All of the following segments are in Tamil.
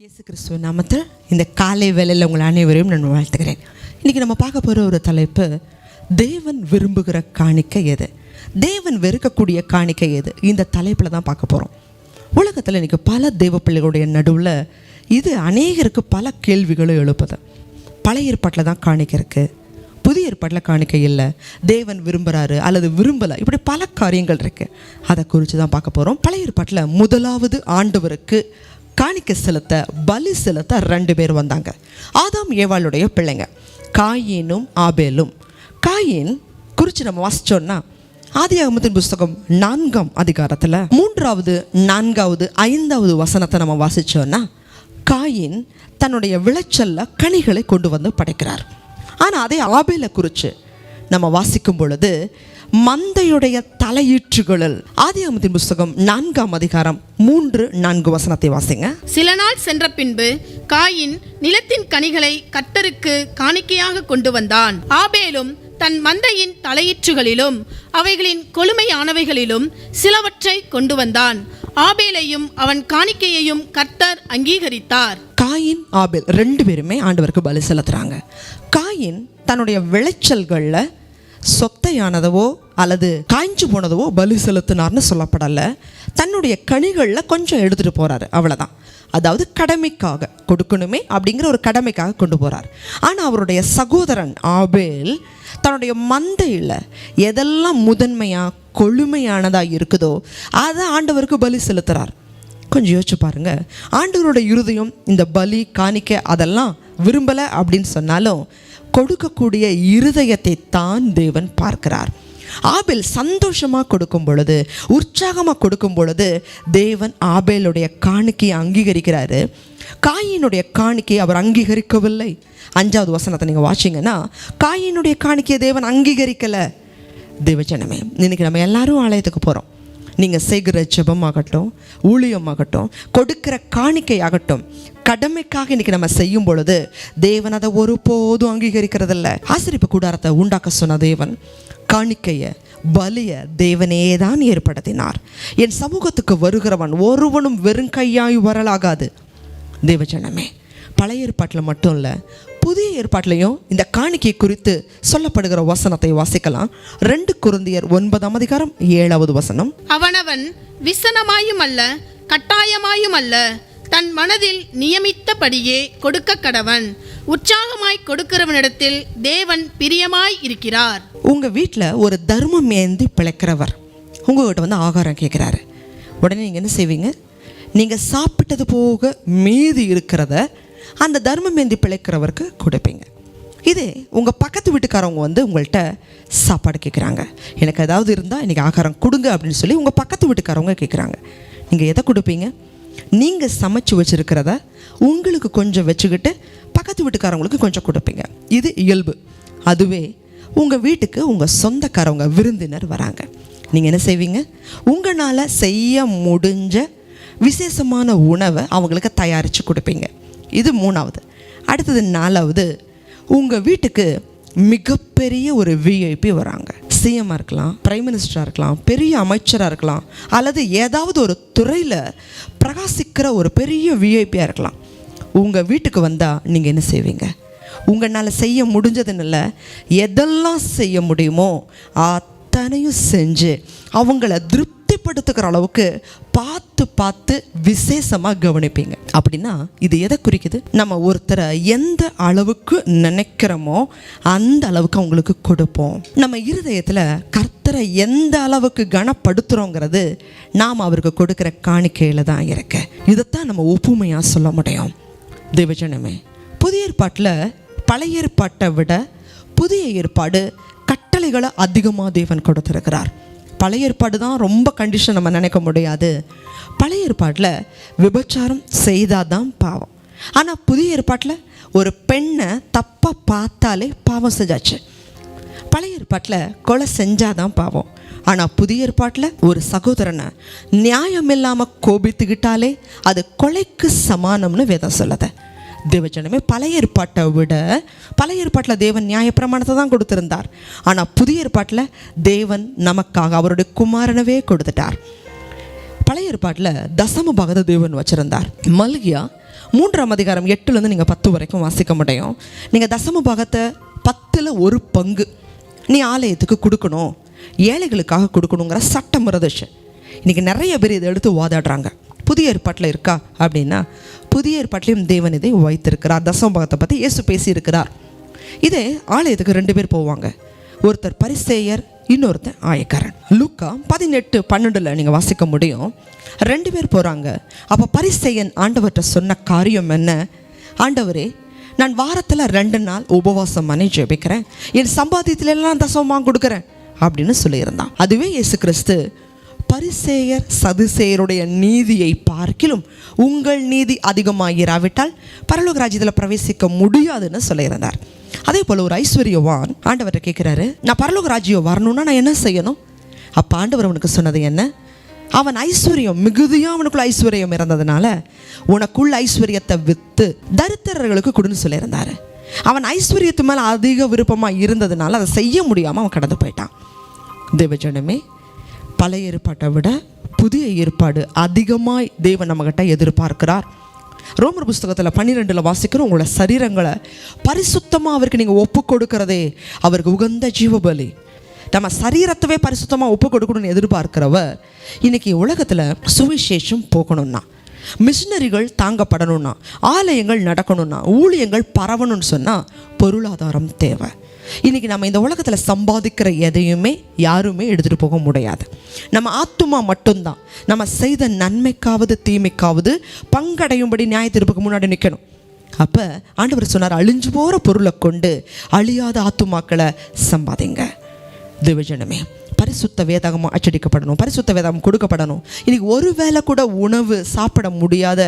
இயேசு கிறிஸ்துவ நாமத்தில் இந்த காலை வேலையில் உங்கள் அனைவரையும் நான் வாழ்த்துக்கிறேன் இன்றைக்கி நம்ம பார்க்க போகிற ஒரு தலைப்பு தேவன் விரும்புகிற காணிக்கை எது? தேவன் வெறுக்கக்கூடிய காணிக்கை எது? இந்த தலைப்பில் தான் பார்க்க போகிறோம் உலகத்தில் இன்றைக்கி பல தெய்வ பிள்ளைகளுடைய நடுவில் இது அநேகருக்கு பல கேள்விகளை எழுப்புது. பழைய ஏற்பாட்டில் தான் காணிக்கை இருக்குது புதிய ஏற்பாட்டில் காணிக்கை இல்லை. தேவன் விரும்புகிறாரு அல்லது விரும்பலை. இப்படி பல காரியங்கள் இருக்குது அதை குறித்து தான் பார்க்க போகிறோம் பழைய ஏற்பாட்டில் முதலாவது ஆண்டவருக்கு காணிக்க செலுத்த பலி செலுத்த ரெண்டு பேர் வந்தாங்க. ஆதாம் ஏவாளுடைய பிள்ளைங்க. காயினும் ஆபேலும். காயின் குறித்து நம்ம வாசிச்சோன்னா ஆதியாகமத்தின் புஸ்தகம் நான்காம் அதிகாரத்தில் மூன்றாவது நான்காவது ஐந்தாவது வசனத்தை நம்ம வாசிச்சோன்னா காயின் தன்னுடைய விளைச்சலில் கனிகளை கொண்டு வந்து படைக்கிறார். ஆனால் அதே ஆபேலை குறித்து நம்ம வாசிக்கும் பொழுது மந்தையுடைய தலையீற்றுகளில். ஆதியாகமத்தின் புஸ்தகம் நான்காம் அதிகாரம் மூன்று நான்கு வசனத்தை வாசிங்க. சில நாள் சென்ற பின்பு காயின் நிலத்தின் கனிகளை கர்த்தருக்கு காணிக்கையாக கொண்டு வந்தான். ஆபேலும் தன் மந்தையின் தலையீற்றுகளிலும் அவைகளின் கொழுமையானவைகளிலும் சிலவற்றை கொண்டு வந்தான். ஆபேலையும் அவன் காணிக்கையையும் கர்த்தர் அங்கீகரித்தார். காயின் ஆபேல் ரெண்டு பேருமே ஆண்டவருக்கு பலி செலுத்துறாங்க. காயின் தன்னுடைய விளைச்சல்களில் சொத்தையானதவோ அல்லது காய்ஞ்சு போனதவோ பலி செலுத்தினார்னு சொல்லப்படலை. தன்னுடைய கனிகளில் கொஞ்சம் எடுத்துகிட்டு போகிறாரு அவ்வளோதான் அதாவது கடமைக்காக கொடுக்கணுமே அப்படிங்கிற ஒரு கடமைக்காக கொண்டு போகிறார் ஆனால் அவருடைய சகோதரன் ஆபேல் தன்னுடைய மந்தையில் எதெல்லாம் முதன்மையாக கொழுமையானதாக இருக்குதோ அதை ஆண்டவருக்கு பலி செலுத்துகிறார் கொஞ்சம் யோசிச்சு பாருங்க. ஆண்டவரோட இருதயம் இந்த பலி காணிக்க அதெல்லாம் விரும்பலை அப்படின்னு சொன்னாலும் கொடுக்கக்கூடிய இருதயத்தை தான் தேவன் பார்க்கிறார். ஆபேல் சந்தோஷமாக கொடுக்கும் பொழுது உற்சாகமாக கொடுக்கும் பொழுது தேவன் ஆபேலுடைய காணிக்கையை அங்கீகரிக்கிறாரு. காயினுடைய காணிக்கையை அவர் அங்கீகரிக்கவில்லை. அஞ்சாவது வசனத்தை நீங்கள் வாட்சிங்கன்னா காயினுடைய காணிக்கையை தேவன் அங்கீகரிக்கலை. தேவஜனமே இன்னைக்கு நம்ம எல்லாரும் ஆலயத்துக்கு போகிறோம் நீங்கள் செய்கிற ஜெபமாகட்டும் ஊழியமாகட்டும் கொடுக்கிற காணிக்கையாகட்டும் கடமைக்காக இன்றைக்கி நம்ம செய்யும் பொழுது தேவன் அதை ஒருபோதும் அங்கீகரிக்கிறதில்ல. ஆசிரிப்பு கூடாரத்தை உண்டாக்க சொன்ன தேவன் காணிக்கையை பலிய தேவனே தான் ஏற்படுத்தினார். என் சமூகத்துக்கு வருகிறவன் ஒருவனும் வெறும் கையாய் வரலாகாது. தேவஜனமே பழைய ஏற்பாட்டில் மட்டும் இல்லை புதிய ஏற்பாட்டிலையும் இந்த காணிக்கை குறித்து சொல்லப்படுகிற வசனத்தை வாசிக்கலாம். ரெண்டு குருந்தியர் ஒன்பதாம் அதிகாரம் ஏழாவது வசனம். அவனவன் விசனமாயும் அல்ல கட்டாயமாயும் அல்ல தன் மனதில் நியமித்தபடியே கொடுக்க கடவன் உற்சாகமாய் கொடுக்கிறவனிடத்தில் தேவன் பிரியமாய் இருக்கிறார். உங்கள் வீட்டில் ஒரு தர்மம் ஏந்தி பிழைக்கிறவர். உங்கள்கிட்ட வந்து ஆகாரம் கேட்குறாரு உடனே நீங்கள் என்ன செய்வீங்க? நீங்கள் சாப்பிட்டது போக மீதி இருக்கிறத அந்த தர்மம் ஏந்தி பிழைக்கிறவருக்கு கொடுப்பீங்க. இதே உங்கள் பக்கத்து வீட்டுக்காரவங்க வந்து உங்கள்கிட்ட சாப்பாடு கேட்குறாங்க எனக்கு ஏதாவது இருந்தால் இன்றைக்கி ஆகாரம் கொடுங்க அப்படின்னு சொல்லி உங்கள் பக்கத்து வீட்டுக்காரவங்க கேட்குறாங்க நீங்கள் எதை கொடுப்பீங்க? நீங்கள் சமைச்சு வச்சுருக்கிறத உங்களுக்கு கொஞ்சம் வச்சுக்கிட்டு பக்கத்து வீட்டுக்காரவங்களுக்கு கொஞ்சம் கொடுப்பீங்க. இது இயல்பு. அதுவே உங்கள் வீட்டுக்கு உங்கள் சொந்தக்காரவங்க விருந்தினர் வராங்க. நீங்கள் என்ன செய்வீங்க? உங்களால் செய்ய முடிஞ்ச விசேஷமான உணவை அவங்களுக்கு தயாரித்து கொடுப்பீங்க. இது மூணாவது. அடுத்தது நாலாவது உங்கள் வீட்டுக்கு மிகப்பெரிய ஒரு விஐபி வராங்க. சிஎம்மாக இருக்கலாம் பிரைம் மினிஸ்டராக இருக்கலாம் பெரிய அமைச்சராக இருக்கலாம் அல்லது ஏதாவது ஒரு துறையில் பிரகாசிக்கிற ஒரு பெரிய விஐபியாக இருக்கலாம். உங்கள் வீட்டுக்கு வந்தால் நீங்கள் என்ன செய்வீங்க? உங்களால் செய்ய முடிஞ்சதுன்னு எதெல்லாம் செய்ய முடியுமோ அத்தனையும் செஞ்சு அவங்கள திருப்தி திருப்திப்படுத்துகிற அளவுக்கு பார்த்து பார்த்து விசேஷமாக கவனிப்பீங்க. அப்படின்னா இது எதை குறிக்குது? நம்ம ஒருத்தரை எந்த அளவுக்கு நினைக்கிறோமோ அந்த அளவுக்கு அவங்களுக்கு கொடுப்போம். நம்ம இருதயத்தில் கர்த்தரை எந்த அளவுக்கு கனப்படுத்துகிறோங்கிறது நாம் அவருக்கு கொடுக்குற காணிக்கையில் தான் இருக்கு. இதைத்தான் நம்ம ஒப்புமையாக சொல்ல முடியும். தேவஜனமே புதிய ஏற்பாட்டில் பழைய ஏற்பாட்டை விட புதிய ஏற்பாடு கட்டளைகளை அதிகமாக தேவன் கொடுத்துருக்கிறார். பழைய ஏற்பாடு தான் ரொம்ப கண்டிஷன் நம்ம நினைக்க முடியாது. பழைய ஏற்பாட்டில் விபச்சாரம் செய்தால் தான் பாவம். ஆனால் புதிய ஏற்பாட்டில் ஒரு பெண்ணை தப்பாக பார்த்தாலே பாவம் செஞ்சாச்சு. பழைய ஏற்பாட்டில் கொலை செஞ்சால் தான் பாவம். ஆனால் புதிய ஏற்பாட்டில் ஒரு சகோதரனை நியாயம் இல்லாமல் கோபித்துக்கிட்டாலே அது கொலைக்கு சமானம்னு வேதம் சொல்லுது. தேவஜனமே பழைய ஏற்பாட்டை விட பழைய ஏற்பாட்டில் தேவன் நியாயப்பிரமாணத்தை தான் கொடுத்திருந்தார். ஆனால் புதிய ஏற்பாட்டில் தேவன் நமக்காக அவருடைய குமாரனவே கொடுத்துட்டார். பழைய ஏற்பாட்டில் தசம பாகத்தை தேவன் வச்சுருந்தார். மல்கியா மூன்றாம் அதிகாரம் எட்டுலேருந்து நீங்கள் பத்து வரைக்கும் வாசிக்க முடியும். நீங்கள் தசம பாகத்தை பத்தில் ஒரு பங்கு நீ ஆலயத்துக்கு கொடுக்கணும் ஏழைகளுக்காக கொடுக்கணுங்கிற சட்டம் இருந்துச்சு இன்றைக்கி நிறைய பேர் இதை எடுத்து வாதாடுறாங்க. புதிய ஏற்பாட்டில் இருக்கா அப்படின்னா புதிய ஏற்பாட்டிலையும் தேவன் இதை வைத்திருக்கிறார். தசமபாகத்தை பற்றி இயேசு பேசியிருக்கிறார். இதே ஆலயத்துக்கு ரெண்டு பேர் போவாங்க. ஒருத்தர் பரிசேயர் இன்னொருத்தன் ஆயக்காரன். லுக்கா பதினெட்டு பன்னெண்டில் நீங்கள் வாசிக்க முடியும். ரெண்டு பேர் போகிறாங்க அப்போ பரிசேயன் ஆண்டவர்கிட்ட சொன்ன காரியம் என்ன? ஆண்டவரே நான் வாரத்தில் ரெண்டு நாள் உபவாசம் பண்ணி ஜெபிக்கிறேன். என் சம்பாத்தியத்துலலாம் தசமாக கொடுக்குறேன். அப்படின்னு சொல்லியிருந்தான். அதுவே இயேசு கிறிஸ்து பரிசேயர் சதுசேயருடைய நீதியை பார்க்கிலும் உங்கள் நீதி அதிகமாகிறாவிட்டால் பரலோக ராஜ்யத்தில் பிரவேசிக்க முடியாதுன்னு சொல்லியிருந்தார். அதே போல் ஒரு ஐஸ்வர்யவான் ஆண்டவர்கிட்ட கேட்குறாரு நான் பரலோக ராஜ்யம் வரணும்னா நான் என்ன செய்யணும்? அப்போ ஆண்டவர் அவனுக்கு சொன்னது என்ன? அவன் ஐஸ்வர்யம் மிகுதியாக அவனுக்குள்ள ஐஸ்வர்யம் இருந்ததுனால உனக்குள்ள ஐஸ்வர்யத்தை விற்று தரித்திரர்களுக்கு கொடுன்னு சொல்லியிருந்தார். அவன் ஐஸ்வர்யத்து மேலே அதிக விருப்பமாக இருந்ததுனால அதை செய்ய முடியாமல் அவன் கடந்து போயிட்டான். தேவஜனமே பழைய ஏற்பாட்டை விட புதிய ஏற்பாடு அதிகமாய் தேவன் நம்மகிட்ட எதிர்பார்க்கிறார். ரோமர் புஸ்தகத்தில் பன்னிரெண்டில் வாசிக்கிறோம் உங்களோட சரீரங்களை பரிசுத்தமாக அவருக்கு நீங்கள் ஒப்பு கொடுக்கறதே அவருக்கு உகந்த ஜீவபலி. நம்ம சரீரத்தவே பரிசுத்தமாக ஒப்பு கொடுக்கணும்னு எதிர்பார்க்கிறவர் இன்றைக்கி உலகத்தில் சுவிசேஷம் போகணும்னா மிஷினரிகள் தாங்கப்படணும்னா ஆலயங்கள் நடக்கணும்னா ஊழியங்கள் பரவணும்னு சொன்னால் பொருளாதாரம் தேவை. இன்னைக்கு நம்ம இந்த உலகத்தில் சம்பாதிக்கிற எதையுமே யாருமே எடுத்துகிட்டு போக முடியாது. நம்ம ஆத்துமா மட்டும்தான். நம்ம செய்த நன்மைக்காவது தீமைக்காவது பங்கடையும்படி நியாய தீர்ப்புக்கு முன்னாடி நிற்கணும் அப்போ ஆண்டவர் சொன்னார் அழிஞ்சு போகிற பொருளை கொண்டு அழியாத ஆத்துமாக்களை சம்பாதிங்க. திவிஜனமே பரிசுத்த வேதகம் அச்சடிக்கப்படணும் பரிசுத்த வேதகம் கொடுக்கப்படணும். இன்னைக்கு ஒரு வேளை கூட உணவு சாப்பிட முடியாத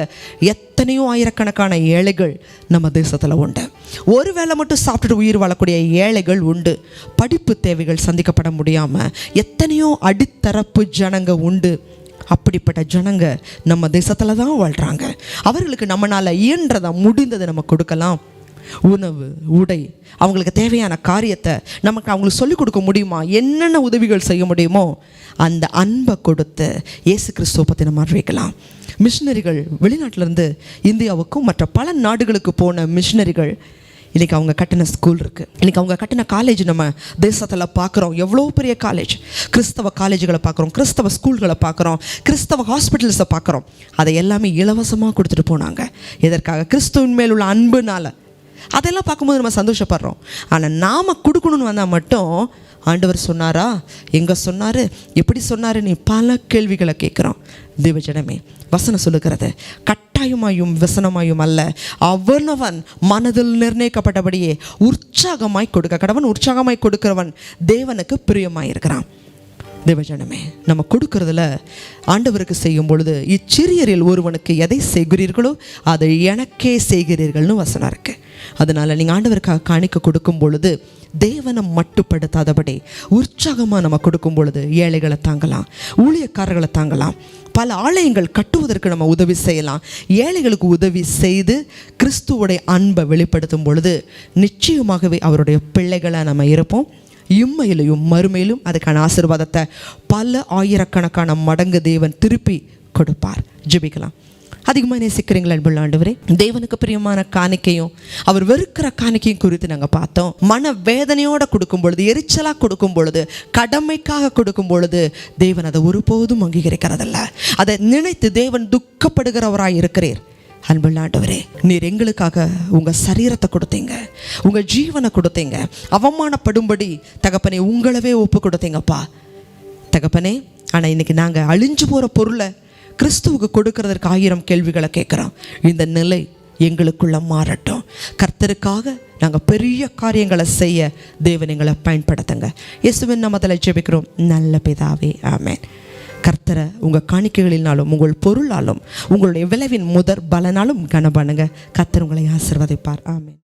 எத்தனையோ ஆயிரக்கணக்கான ஏழைகள் நம்ம தேசத்தில் உண்டு. ஒரு வேளை மட்டும் சாப்பிட்டுட்டு உயிர் வாழக்கூடிய ஏழைகள் உண்டு. படிப்பு தேவைகள் சந்திக்கப்பட முடியாமல் எத்தனையோ அடித்தரப்பு ஜனங்க உண்டு. அப்படிப்பட்ட ஜனங்க நம்ம தேசத்தில் தான் வாழ்கிறாங்க அவர்களுக்கு நம்மளால் இயன்றதை முடிந்ததை நம்ம கொடுக்கலாம். உணவு உடை அவங்களுக்கு தேவையான காரியத்தை நமக்கு அவங்களுக்கு சொல்லிக் கொடுக்க முடியுமா? என்னென்ன உதவிகள் செய்ய முடியுமோ அந்த அன்பை கொடுத்து இயேசு கிறிஸ்துவ பற்றி நம்ம அறிவிக்கலாம். மிஷினரிகள் வெளிநாட்டிலேருந்து இந்தியாவுக்கும் மற்ற பல நாடுகளுக்கு போன மிஷினரிகள் இன்றைக்கி அவங்க கட்டின ஸ்கூல் இருக்குது இன்றைக்கி அவங்க கட்டின காலேஜ் நம்ம தேசத்தில் பார்க்குறோம் எவ்வளோ பெரிய காலேஜ் கிறிஸ்தவ காலேஜுகளை பார்க்குறோம் கிறிஸ்தவ ஸ்கூல்களை பார்க்குறோம் கிறிஸ்தவ ஹாஸ்பிட்டல்ஸை பார்க்குறோம் அதை எல்லாமே இலவசமாக கொடுத்துட்டு போனாங்க. எதற்காக? கிறிஸ்துவின் மேல் உள்ள அன்புனால். அதெல்லாம் பார்க்கும்போது நம்ம சந்தோஷப்படுறோம். ஆனால் நாம் கொடுக்கணும்னு வந்தால் மட்டும் ஆண்டவர் சொன்னாரா? எங்கே சொன்னார்? எப்படி சொன்னார்? நீ பல கேள்விகளை கேட்குறோம் தேவஜனமே வசனம் சொல்லுகிறது கட்டாயமாயும் வசனமாயும் அல்ல. அவனவன் மனதில் நிர்ணயிக்கப்பட்டபடியே உற்சாகமாய் கொடுக்க கடவன் உற்சாகமாய் கொடுக்கிறவன் தேவனுக்கு பிரியமாயிருக்கிறான். தேவஜனமே நம்ம கொடுக்கறதுல ஆண்டவருக்கு செய்யும் பொழுது இச்சிறியரில் ஒருவனுக்கு எதை செய்கிறீர்களோ அதை எனக்கே செய்கிறீர்கள்னு வசனம் இருக்கு. அதனால் நீங்கள் ஆண்டவருக்காக காணிக்க கொடுக்கும் பொழுது தேவனை மட்டுப்படுத்தாதபடி உற்சாகமாக நம்ம கொடுக்கும் பொழுது ஏழைகளை தாங்கலாம் ஊழியக்காரர்களை தாங்கலாம் பல ஆலயங்கள் கட்டுவதற்கு நம்ம உதவி செய்யலாம். ஏழைகளுக்கு உதவி செய்து கிறிஸ்துவோடைய அன்பை வெளிப்படுத்தும் பொழுது நிச்சயமாகவே அவருடைய பிள்ளைகளை நம்ம இருப்போம். இம்மையிலையும் மறுமையிலும் அதுக்கான ஆசீர்வாதத்தை பல ஆயிரக்கணக்கான மடங்கு தேவன் திருப்பி கொடுப்பார். ஜெபிக்கலாம். அதிகமாக நேசிக்கிறீங்களா அன்புள்ள ஆண்டவரே? தேவனுக்கு பிரியமான காணிக்கையும் அவர் வெறுக்கிற காணிக்கையும் குறித்து நாங்கள் பார்த்தோம். மன வேதனையோட கொடுக்கும் பொழுது எரிச்சலாக கொடுக்கும் பொழுது கடமைக்காக கொடுக்கும் பொழுது தேவன் அதை ஒருபோதும் அங்கீகரிக்கிறதில்ல. அதை நினைத்து தேவன் துக்கப்படுகிறவராக இருக்கிறீர். அன்புள்ள ஆண்டவரே நீர் எங்களுக்காக உங்கள் சரீரத்தை கொடுத்தீங்க. உங்கள் ஜீவனை கொடுத்தீங்க. அவமானப்படும்படி தகப்பனே உங்களவே ஒப்பு கொடுத்தீங்கப்பா. தகப்பனே ஆனால் இன்னைக்கு நாங்கள் அழிஞ்சு போகிற பொருளை கிறிஸ்துவுக்கு கொடுக்கறதற்கு ஆயிரம் கேள்விகளை கேட்குறோம். இந்த நிலை எங்களுக்குள்ள மாறட்டும். கர்த்தருக்காக நாங்கள் பெரிய காரியங்களை செய்ய தேவன் எங்களை பயன்படுத்துங்க. இயேசுவின் நாமத்தில் ஜெபிக்கிறோம். நல்ல பிதாவே ஆமேன். கர்த்தரை உங்கள் காணிக்கைகளினாலும் உங்கள் பொருளாலும் உங்களுடைய விளைவின் முதற் பலனாலும் கனபானுங்க கர்த்தர் உங்களை ஆசிர்வதிப்பார். ஆமென்.